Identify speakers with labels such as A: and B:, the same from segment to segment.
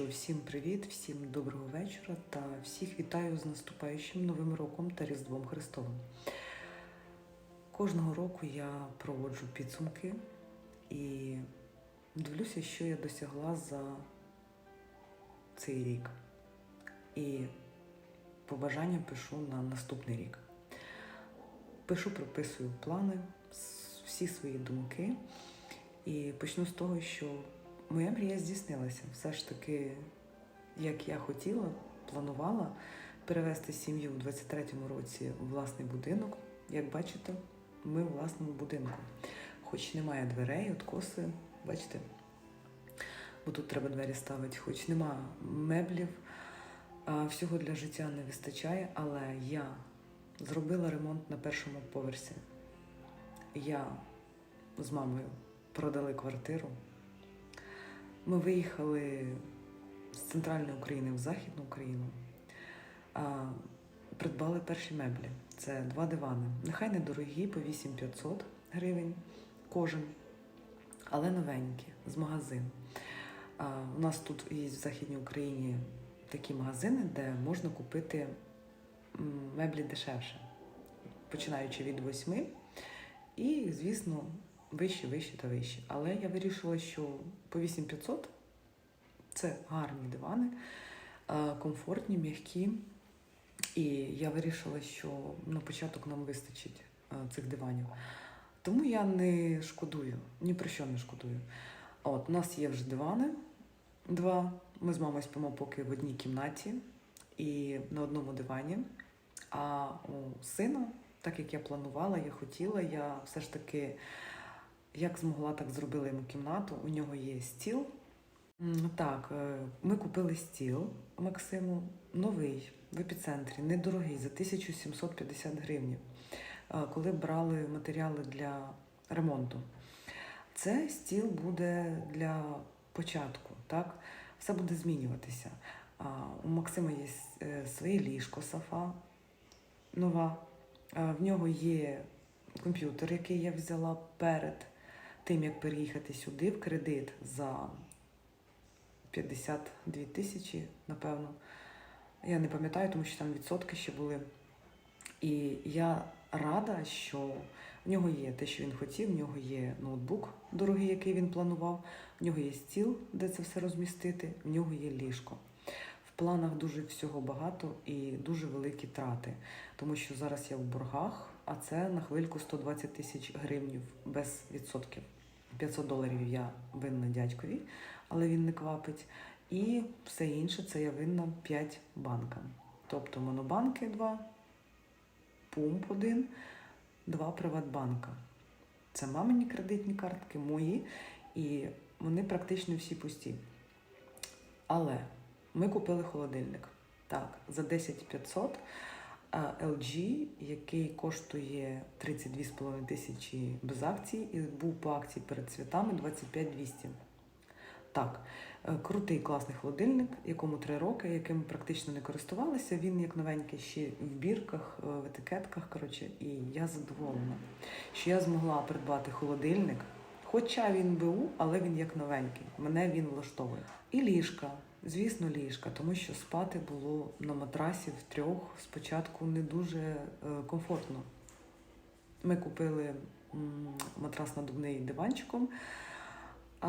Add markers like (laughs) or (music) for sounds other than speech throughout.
A: що, всім привіт, всім доброго вечора та всіх вітаю з наступаючим Новим роком та Різдвом Христовим. Кожного року я проводжу підсумки і дивлюся, що я досягла за цей рік. І побажання пишу на наступний рік. Пишу, прописую плани, всі свої думки. І почну з того, що моя мрія здійснилася. Все ж таки, як я хотіла, планувала перевести сім'ю у 23-му році у власний будинок. Як бачите, ми у власному будинку. Хоч немає дверей, откоси, бачите, бо тут треба двері ставити, хоч нема меблів, всього для життя не вистачає, але я зробила ремонт на першому поверсі. Я з мамою продали квартиру. Ми виїхали з центральної України в Західну Україну, придбали перші меблі. Це два дивани. Нехай недорогі, по 8500 гривень кожен, але новенькі, з магазину. А, у нас тут є в Західній Україні такі магазини, де можна купити меблі дешевше, починаючи від 8 і, звісно, вище, вище та вище. Але я вирішила, що по 8500 це гарні дивани, е, комфортні, м'які. І я вирішила, що на початок нам вистачить е, цих диванів. Тому я не шкодую, ні про що не шкодую. От, у нас є вже дивани два. Ми з мамою спимо поки в одній кімнаті і на одному дивані. А у сина, так як я планувала, я хотіла, я все ж таки як змогла, так зробила йому кімнату. У нього є стіл. Так, е, ми купили стіл Максиму новий в епіцентрі, недорогий, за 1750 гривень, коли брали матеріали для ремонту. Це стіл буде для початку, так? Все буде змінюватися. У Максима є е, своє ліжко, сафа нова. В нього є комп'ютер, який я взяла перед тим, як переїхати сюди в кредит за 52 тисячі, напевно. Я не пам'ятаю, тому що там відсотки ще були. І я рада, що в нього є те, що він хотів, в нього є ноутбук дорогий, який він планував, в нього є стіл, де це все розмістити, в нього є ліжко. В планах дуже всього багато і дуже великі трати, тому що зараз я в боргах, а це на хвильку 120 тисяч гривнів без відсотків. 500 доларів я винна дядькові, але він не квапить. І все інше це я винна 5 банкам. Тобто монобанки 2, пумп 1, 2 приватбанка. Це мамині кредитні картки, мої, і вони практично всі пусті. Але ми купили холодильник. Так, за 10 500 а LG, який коштує 32,5 тисячі без акцій, і був по акції перед святами 25 200. Так, е, крутий класний холодильник, якому 3 роки, яким практично не користувалися. Він як новенький ще в бірках, е, в етикетках. Коротше, і я задоволена, що я змогла придбати холодильник. Хоча він БУ, але він як новенький. Мене він влаштовує. І ліжка, звісно, ліжка, тому що спати було на матрасі в трьох спочатку не дуже е, комфортно. Ми купили матрас надувний диванчиком а,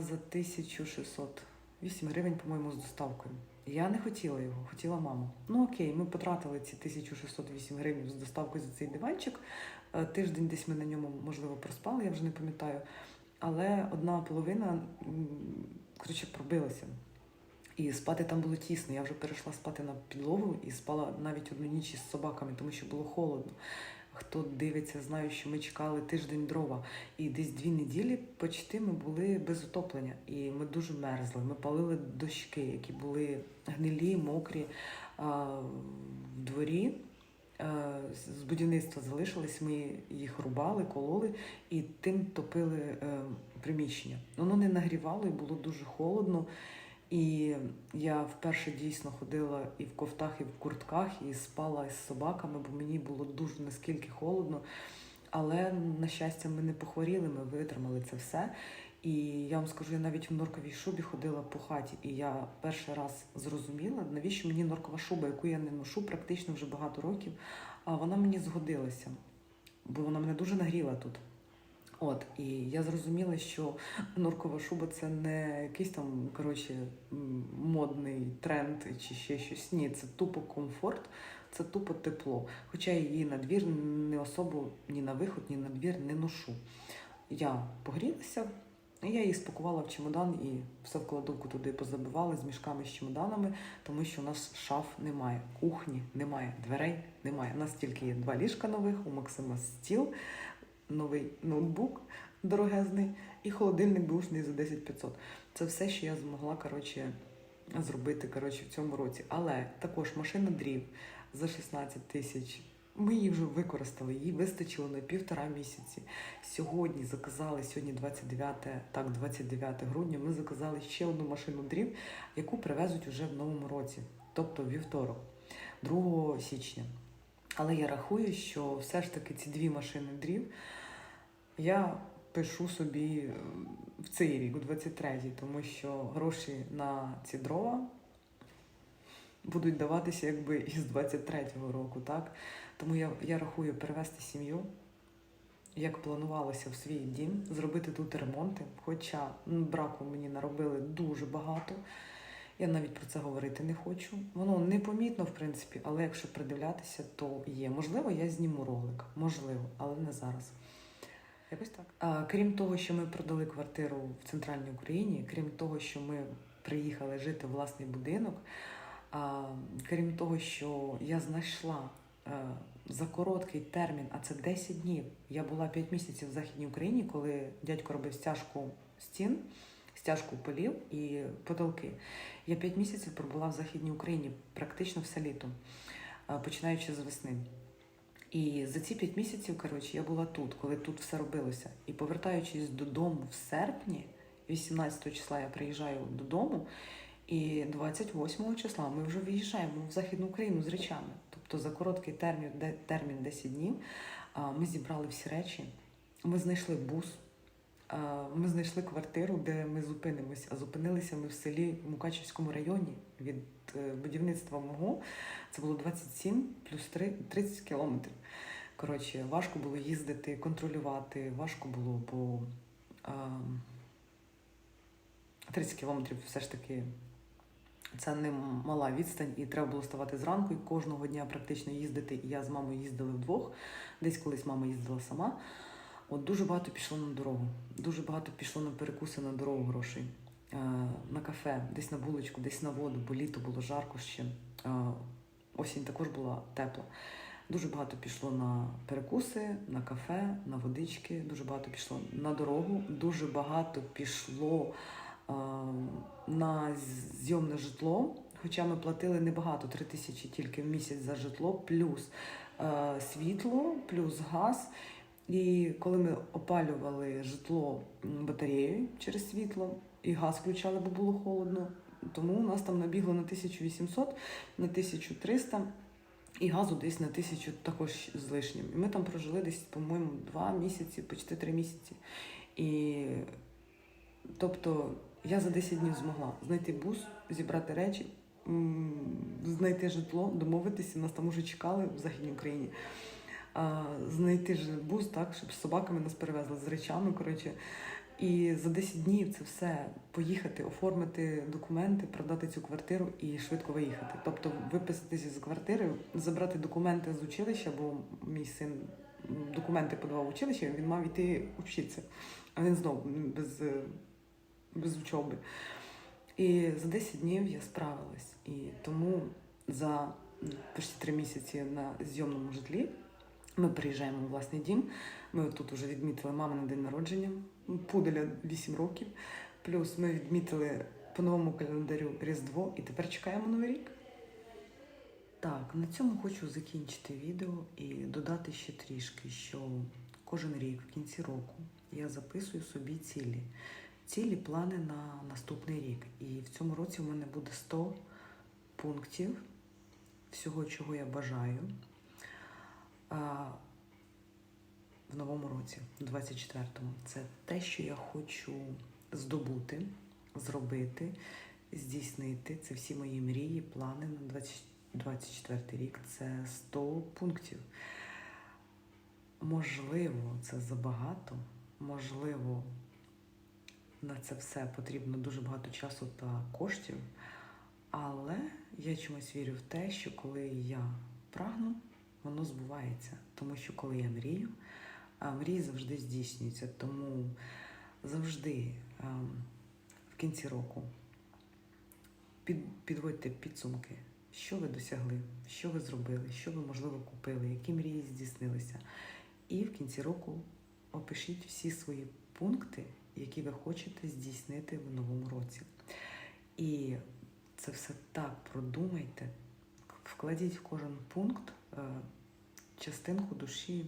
A: за 1608 гривень, по-моєму, з доставкою. Я не хотіла його, хотіла мама. Ну окей, ми потратили ці 1608 гривень з доставкою за цей диванчик. Е, Тиждень десь ми на ньому, можливо, проспали, я вже не пам'ятаю. Але одна половина коротше, пробилася. І спати там було тісно. Я вже перейшла спати на підлогу і спала навіть одну ніч із собаками, тому що було холодно. Хто дивиться, знає, що ми чекали тиждень дрова. І десь дві неділі почти ми були без отоплення. І ми дуже мерзли. Ми палили дощки, які були гнилі, мокрі а, в дворі. З будівництва залишились, ми їх рубали, кололи і тим топили е, приміщення. Воно не нагрівало і було дуже холодно. І я вперше дійсно ходила і в кофтах, і в куртках, і спала із собаками, бо мені було дуже наскільки холодно. Але, на щастя, ми не похворіли, ми витримали це все. І я вам скажу, я навіть в норковій шубі ходила по хаті, і я перший раз зрозуміла, навіщо мені норкова шуба, яку я не ношу практично вже багато років, а вона мені згодилася, бо вона мене дуже нагріла тут. От, і я зрозуміла, що норкова шуба це не якийсь там, коротше, модний тренд чи ще щось. Ні, це тупо комфорт, це тупо тепло. Хоча її на двір не особо ні на виход, ні на двір не ношу. Я погрілася, я її спакувала в чемодан і все в кладовку туди позабивали з мішками з чемоданами, тому що у нас шаф немає, кухні немає, дверей немає. У нас тільки є два ліжка нових, у Максима стіл, новий ноутбук дорогезний і холодильник бушний за 10 500. Це все, що я змогла коротше, зробити коротше, в цьому році. Але також машина дрів за 16 тисяч. Ми її вже використали, їй вистачило на півтора місяці. Сьогодні заказали, сьогодні 29, так, 29 грудня, ми заказали ще одну машину дрів, яку привезуть уже в новому році, тобто вівторок, 2 січня. Але я рахую, що все ж таки ці дві машини дрів я пишу собі е, в цей рік, у 23-й, тому що гроші на ці дрова будуть даватися якби із 23-го року, так? Тому я, я рахую перевести сім'ю, як планувалося в свій дім, зробити тут ремонти. Хоча браку мені наробили дуже багато. Я навіть про це говорити не хочу. Воно непомітно, в принципі, але якщо придивлятися, то є. Можливо, я зніму ролик, можливо, але не зараз. Якось так. А, крім того, що ми продали квартиру в центральній Україні, крім того, що ми приїхали жити в власний будинок, а, крім того, що я знайшла е, за короткий термін, а це 10 днів. Я була 5 місяців в Західній Україні, коли дядько робив стяжку стін, стяжку полів і потолки. Я 5 місяців пробула в Західній Україні практично все літо, е, починаючи з весни. І за ці 5 місяців, коротше, я була тут, коли тут все робилося. І повертаючись додому в серпні, 18 числа я приїжджаю додому, і 28 числа ми вже виїжджаємо в Західну Україну з речами. Тобто за короткий термін, термін 10 днів ми зібрали всі речі, ми знайшли бус, ми знайшли квартиру, де ми зупинимось. А зупинилися ми в селі в Мукачівському районі від е, будівництва мого. Це було 27 плюс 3, 30 кілометрів. Коротше, важко було їздити, контролювати, важко було, бо а, 30 кілометрів все ж таки це не мала відстань, і треба було ставати зранку і кожного дня практично їздити. І я з мамою їздили вдвох. Десь колись мама їздила сама. От дуже багато пішло на дорогу. Дуже багато пішло на перекуси на дорогу грошей. Е, На кафе, десь на булочку, десь на воду, бо літо було жарко ще. Е, Осінь також була тепла. Дуже багато пішло на перекуси, на кафе, на водички, дуже багато пішло на дорогу, дуже багато пішло е, на зйомне житло. Хоча ми платили небагато, 3 тисячі тільки в місяць за житло, плюс е, світло, плюс газ. І коли ми опалювали житло батареєю через світло, і газ включали, бо було холодно, тому у нас там набігло на 1800, на 1300 і газу десь на 1000 також з лишнім. І ми там прожили десь, по-моєму, два місяці, почти три місяці. І тобто я за 10 днів змогла знайти бус, зібрати речі, знайти житло, домовитися. Нас там уже чекали в Західній Україні. Знайти ж бус, так, щоб з собаками нас перевезли з речами. Коротше. І за 10 днів це все поїхати, оформити документи, продати цю квартиру і швидко виїхати. Тобто виписатися з квартири, забрати документи з училища, бо мій син документи подавав в училище, він мав йти вчитися. А він знов м, без, без учоби. І за 10 днів я справилась. І тому за м, почти 3 місяці на зйомному житлі ми приїжджаємо у власний дім. Ми тут вже відмітили мами на день народження, пуделя 8 років. Плюс ми відмітили по новому календарю Різдво і тепер чекаємо Новий рік. Так, на цьому хочу закінчити відео і додати ще трішки, що кожен рік в кінці року я записую собі цілі. Цілі плани на наступний рік. І в цьому році у мене буде 100 пунктів всього, чого я бажаю. В новому році, 24-му. Це те, що я хочу здобути, зробити, здійснити. Це всі мої мрії, плани на 2024 рік. Це 100 пунктів. Можливо, це забагато, можливо, на це все потрібно дуже багато часу та коштів. Але я чомусь вірю в те, що коли я прагну, воно збувається. Тому що коли я мрію, а мрії завжди здійснюються. Тому завжди в кінці року підводьте підсумки, що ви досягли, що ви зробили, що ви, можливо, купили, які мрії здійснилися. І в кінці року опишіть всі свої пункти, які ви хочете здійснити в новому році. І це все так продумайте, вкладіть в кожен пункт частинку душі,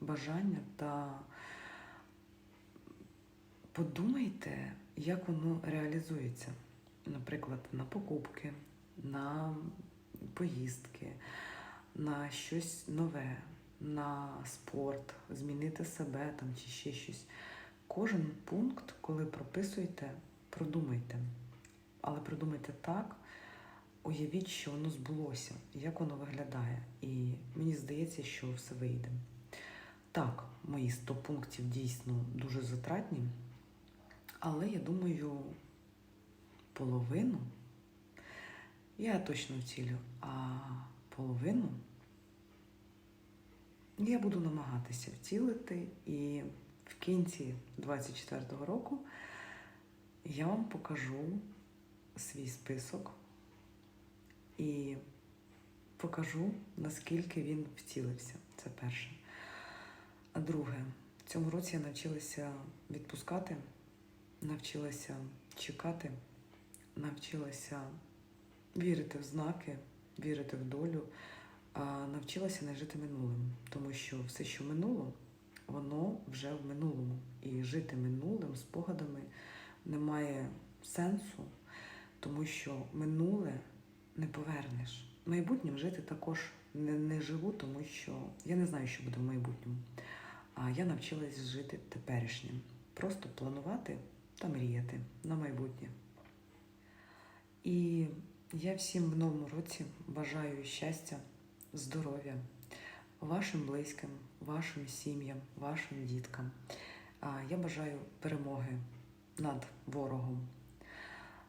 A: бажання та подумайте, як воно реалізується. Наприклад, на покупки, на поїздки, на щось нове, на спорт, змінити себе там чи ще щось. Кожен пункт, коли прописуєте, продумайте. Але продумайте так, уявіть, що воно збулося, як воно виглядає. І мені здається, що все вийде. Так, мої 100 пунктів дійсно дуже затратні, але я думаю, половину я точно вцілю, а половину я буду намагатися втілити, і в кінці 24-го року я вам покажу свій список і покажу, наскільки він втілився. Це перше. А друге, в цьому році я навчилася відпускати, навчилася чекати, навчилася вірити в знаки, вірити в долю, а навчилася не жити минулим, тому що все, що минуло, воно вже в минулому. І жити минулим спогадами немає сенсу, тому що минуле не повернеш. Майбутнім жити також не, не живу, тому що я не знаю, що буде в майбутньому. А я навчилась жити теперішнім. Просто планувати та мріяти на майбутнє. І я всім в новому році бажаю щастя, здоров'я вашим близьким, вашим сім'ям, вашим діткам. Я бажаю перемоги над ворогом,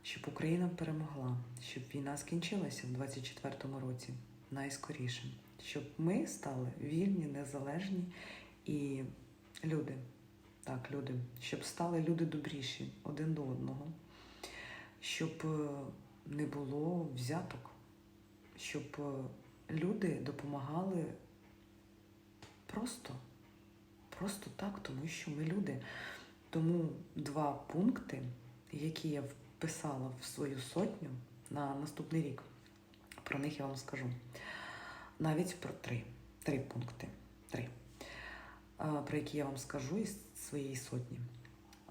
A: щоб Україна перемогла, щоб війна скінчилася в 24-му році найскоріше, щоб ми стали вільні, незалежні і люди, так, люди, щоб стали люди добріші один до одного, щоб е, не було взяток, щоб е, люди допомагали просто, просто так, тому що ми люди. Тому два пункти, які я вписала в свою сотню на наступний рік, про них я вам скажу. Навіть про три. Три пункти. Три. Про які я вам скажу із своєї сотні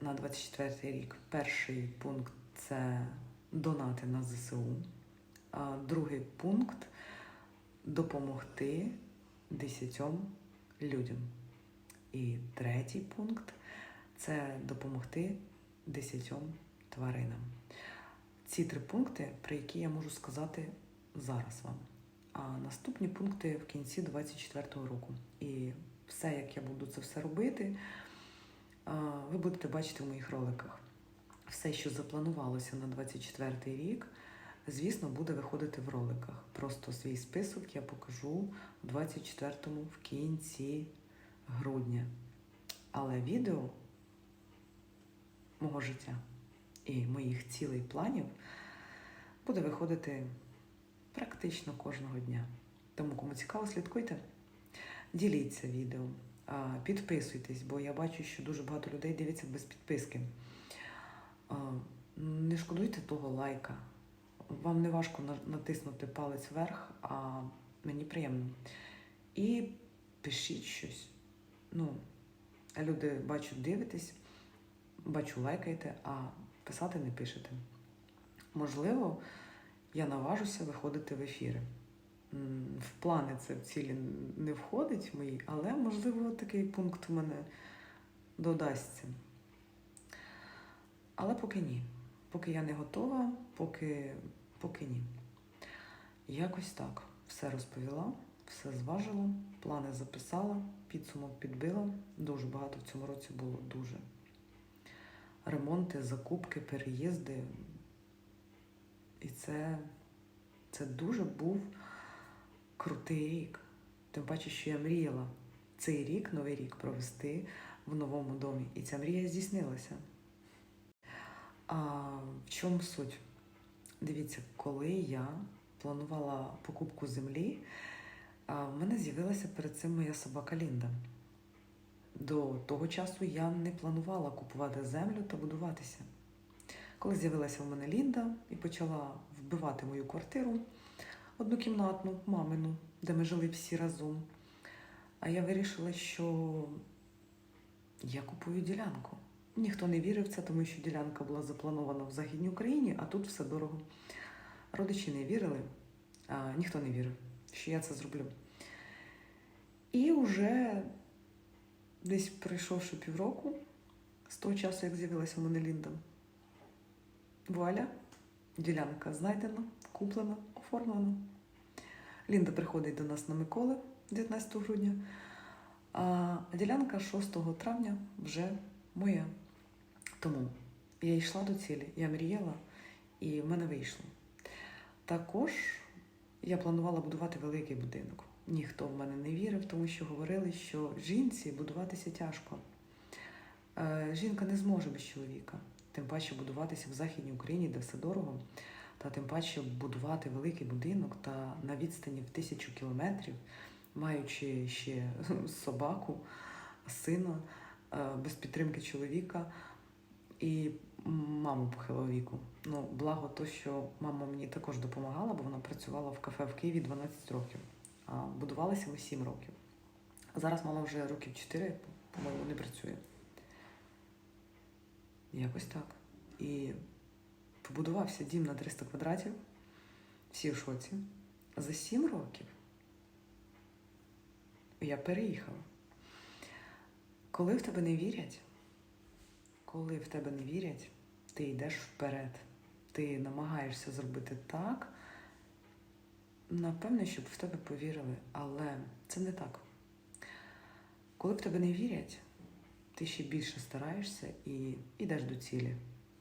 A: на 24 рік. Перший пункт це донати на ЗСУ. Другий пункт допомогти десятьом людям. І третій пункт це допомогти десятьом тваринам. Ці три пункти, про які я можу сказати зараз вам. А наступні пункти в кінці 24-го року. І все, як я буду це все робити, ви будете бачити в моїх роликах. Все, що запланувалося на 24-й рік, звісно, буде виходити в роликах. Просто свій список я покажу у 24-му в кінці грудня. Але відео мого життя і моїх цілей планів буде виходити практично кожного дня. Тому, кому цікаво, слідкуйте, діліться відео, підписуйтесь, бо я бачу, що дуже багато людей дивляться без підписки. Не шкодуйте того лайка. Вам не важко натиснути палець вверх, а мені приємно. І пишіть щось. Ну, люди бачу, дивитесь, бачу, лайкаєте, а писати не пишете. Можливо, я наважуся виходити в ефіри. В плани це в цілі не входить мої, але, можливо, такий пункт у мене додасться. Але поки ні. Поки я не готова, поки, поки ні. Якось так. Все розповіла, все зважила, плани записала, підсумок підбила. Дуже багато в цьому році було дуже. Ремонти, закупки, переїзди. І це, це дуже був крутий рік. Тим паче, що я мріяла цей рік, новий рік провести в новому домі. І ця мрія здійснилася. А в чому суть? Дивіться, коли я планувала покупку землі, в мене з'явилася перед цим моя собака Лінда. До того часу я не планувала купувати землю та будуватися. Коли з'явилася в мене Лінда і почала вбивати мою квартиру однокімнатну, мамину, де ми жили всі разом, а я вирішила, що я купую ділянку. Ніхто не вірив в це, тому що ділянка була запланована в Західній Україні, а тут все дорого. Родичі не вірили, а ніхто не вірив, що я це зроблю. І вже десь пройшовши півроку, з того часу, як з'явилася в мене Лінда, вуаля, ділянка знайдена, куплена, оформлена. Лінда приходить до нас на Миколи 19 грудня, а ділянка 6 травня вже моя. Тому я йшла до цілі, я мріяла, і в мене вийшло. Також я планувала будувати великий будинок. Ніхто в мене не вірив, тому що говорили, що жінці будуватися тяжко. Е, Жінка не зможе без чоловіка, тим паче будуватися в Західній Україні, де все дорого, та тим паче будувати великий будинок та на відстані в тисячу кілометрів, маючи ще (laughs) собаку, сина, е, без підтримки чоловіка і маму похилого віку. Ну, благо то, що мама мені також допомагала, бо вона працювала в кафе в Києві 12 років. А будувалися ми 7 років. Зараз мама вже років 4, по-моєму, не працює. Якось так. І побудувався дім на 300 квадратів. Всі в шоці. За 7 років я переїхала. Коли в тебе не вірять, коли в тебе не вірять, ти йдеш вперед. Ти намагаєшся зробити так, напевне, щоб в тебе повірили, але це не так. Коли в тебе не вірять, ти ще більше стараєшся і йдеш до цілі,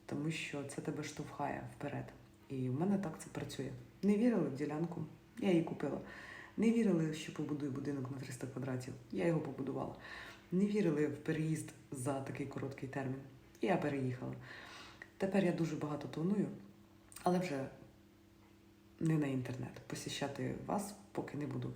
A: тому що це тебе штовхає вперед. І в мене так це працює. Не вірили в ділянку, я її купила. Не вірили, що побудую будинок на 300 квадратів, я його побудувала. Не вірили в переїзд за такий короткий термін. І я переїхала. Тепер я дуже багато тоную, але вже не на інтернет. Посіщати вас поки не буду.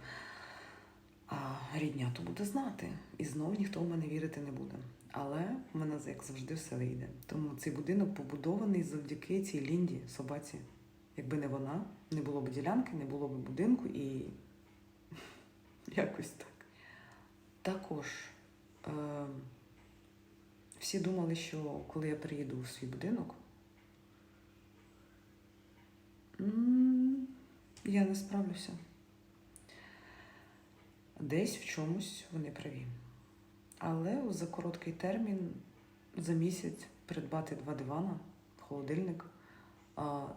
A: А рідня то буде знати. І знову ніхто в мене вірити не буде. Але в мене, як завжди, все вийде. Тому цей будинок побудований завдяки цій Лінді, собаці. Якби не вона, не було б ділянки, не було б будинку і (laughs) якось так. Також е, всі думали, що коли я приїду у свій будинок, я не справлюся. Десь в чомусь вони праві. Але за короткий термін, за місяць придбати два дивана, холодильник,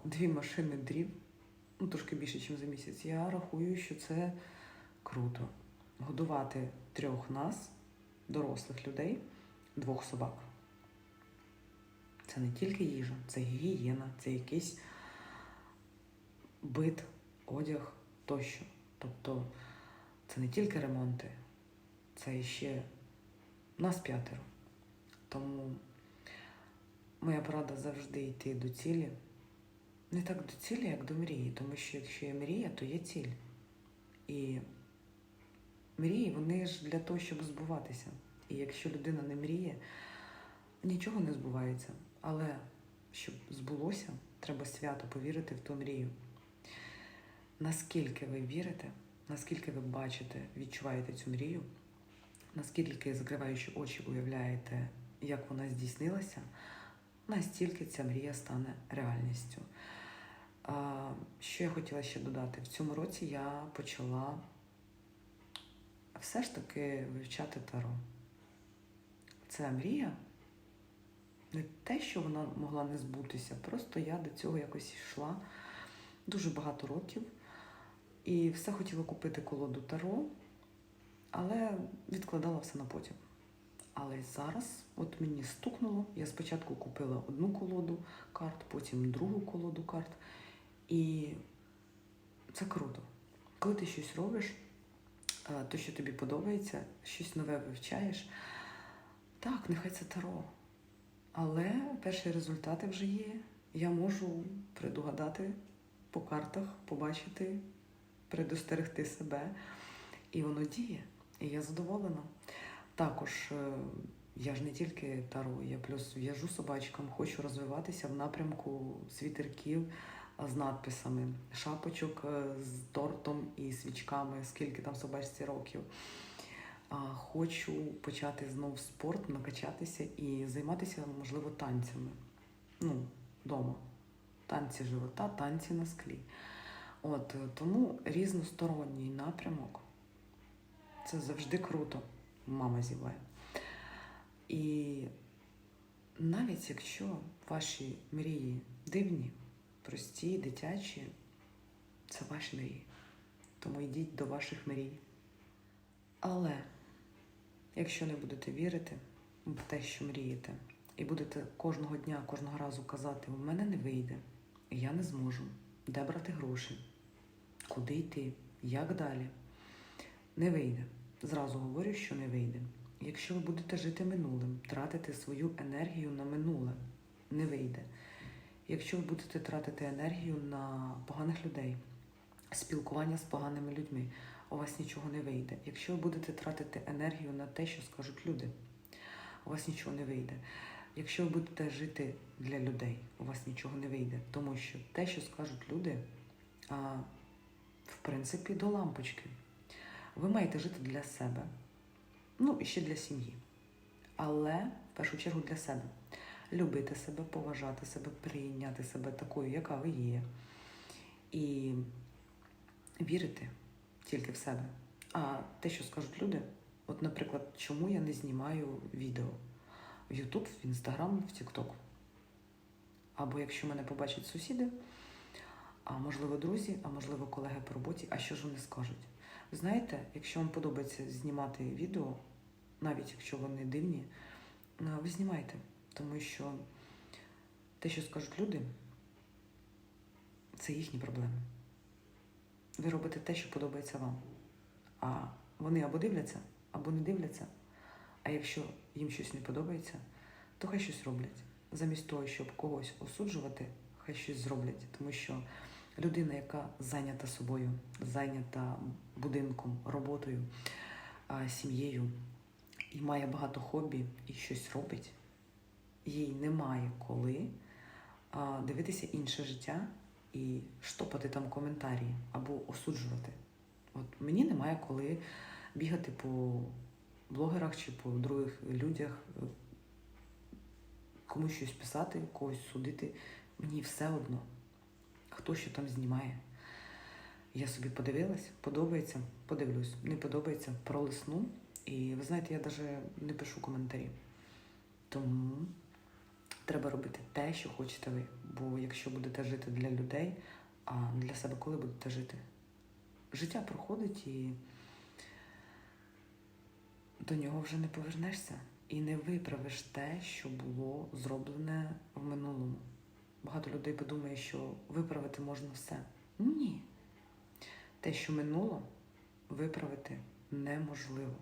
A: дві машини дрів, ну трошки більше, ніж за місяць. Я рахую, що це круто. Годувати трьох нас, дорослих людей, двох собак. Це не тільки їжа, це гігієна, це якийсь бит, одяг тощо. Тобто це не тільки ремонти, це ще нас п'ятеро. Тому моя порада завжди йти до цілі. Не так до цілі, як до мрії, тому що якщо є мрія, то є ціль. І мрії, вони ж для того, щоб збуватися. І якщо людина не мріє, нічого не збувається. Але щоб збулося, треба свято повірити в ту мрію. Наскільки ви вірите, наскільки ви бачите, відчуваєте цю мрію, наскільки, закриваючи очі, уявляєте, як вона здійснилася, настільки ця мрія стане реальністю. Що я хотіла ще додати? В цьому році я почала все ж таки вивчати таро. Це мрія, Не те, що вона могла не збутися, просто я до цього якось йшла дуже багато років і все хотіла купити колоду Таро, але відкладала все на потім. Але зараз, от мені стукнуло, я спочатку купила одну колоду карт, потім другу колоду карт. І це круто. Коли ти щось робиш, е, то, що тобі подобається, щось нове вивчаєш, так, нехай це таро. Але перші результати вже є. Я можу предугадати по картах, побачити, предостерегти себе. І воно діє. І я задоволена. Також е, я ж не тільки таро, я плюс в'яжу собачкам, хочу розвиватися в напрямку світерків з надписами, шапочок е, з тортом і свічками, скільки там собачці років. Хочу почати знов спорт, накачатися і займатися, можливо, танцями. Ну, вдома. Танці живота, танці на склі. От е, тому різносторонній напрямок це завжди круто. Мама зіває. І навіть якщо ваші мрії дивні, прості, дитячі, це ваші мрії. Тому йдіть до ваших мрій. Але якщо не будете вірити в те, що мрієте, і будете кожного дня, кожного разу казати, у мене не вийде, я не зможу, де брати гроші, куди йти, як далі, не вийде. Зразу говорю, що не вийде. Якщо ви будете жити минулим, тратити свою енергію на минуле, не вийде. Якщо ви будете тратити енергію на поганих людей, спілкування з поганими людьми, у вас нічого не вийде. Якщо ви будете тратити енергію на те, що скажуть люди, у вас нічого не вийде. Якщо ви будете жити для людей, у вас нічого не вийде. Тому що те, що скажуть люди, в принципі, до лампочки. Ви маєте жити для себе, ну і ще для сім'ї. Але в першу чергу для себе. Любити себе, поважати себе, прийняти себе такою, яка ви є. І вірити тільки в себе. А те, що скажуть люди, от, наприклад, чому я не знімаю відео в YouTube, в Instagram, в TikTok. Або якщо мене побачать сусіди, а можливо, друзі, а можливо, колеги по роботі, а що ж вони скажуть? Знаєте, якщо вам подобається знімати відео, навіть якщо вони дивні, е, ви знімайте, тому що те, що скажуть люди, це їхні проблеми. Ви робите те, що подобається вам. А вони або дивляться, або не дивляться. А якщо їм щось не подобається, то хай щось роблять. Замість того, щоб когось осуджувати, хай щось зроблять. Тому що людина, яка зайнята собою, зайнята будинком, роботою, сім'єю і має багато хобі і щось робить, їй немає коли дивитися інше життя і штопати там коментарі або осуджувати. От мені немає коли бігати по блогерах чи по других людях, комусь щось писати, когось судити. Мені все одно, хто що там знімає. Я собі подивилась, подобається, подивлюсь, не подобається, пролисну. І ви знаєте, я навіть не пишу коментарі. Тому треба робити те, що хочете ви. Бо якщо будете жити для людей, а для себе коли будете жити? Життя проходить і до нього вже не повернешся і не виправиш те, що було зроблене в минулому. Багато людей подумає, що виправити можна все. Ні. Те, що минуло, виправити неможливо.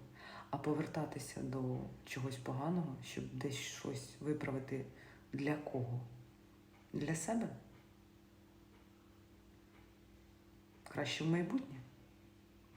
A: А повертатися до чогось поганого, щоб десь щось виправити для кого? Для себе? Краще в майбутнє.